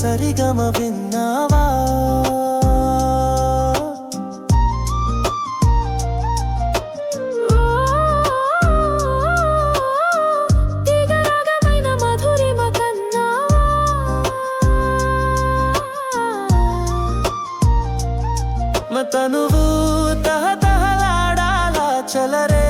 సరిగమ విన్నావా? తనువు తహ తహలాడాలా చలరే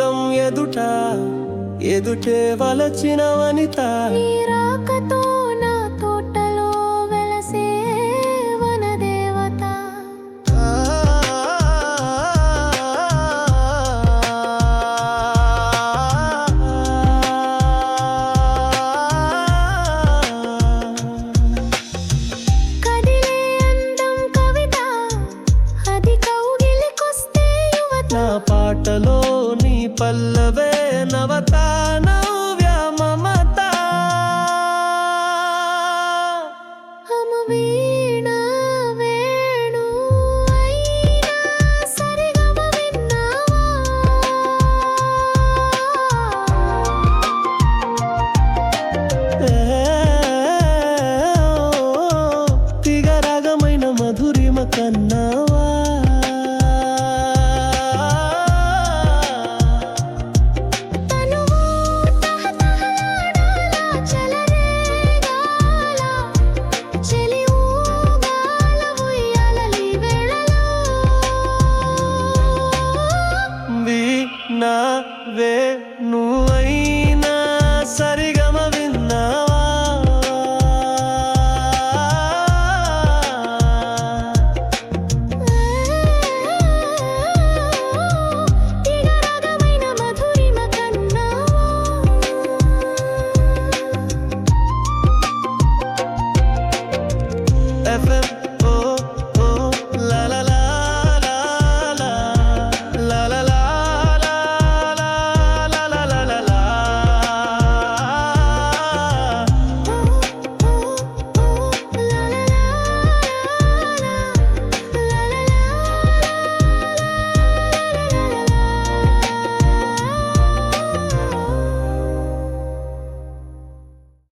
అందం ఎదుట ఎదుటే వలచిన వనిత. నీ రాకతో పాటలో నీ పల్లవే నవతానా?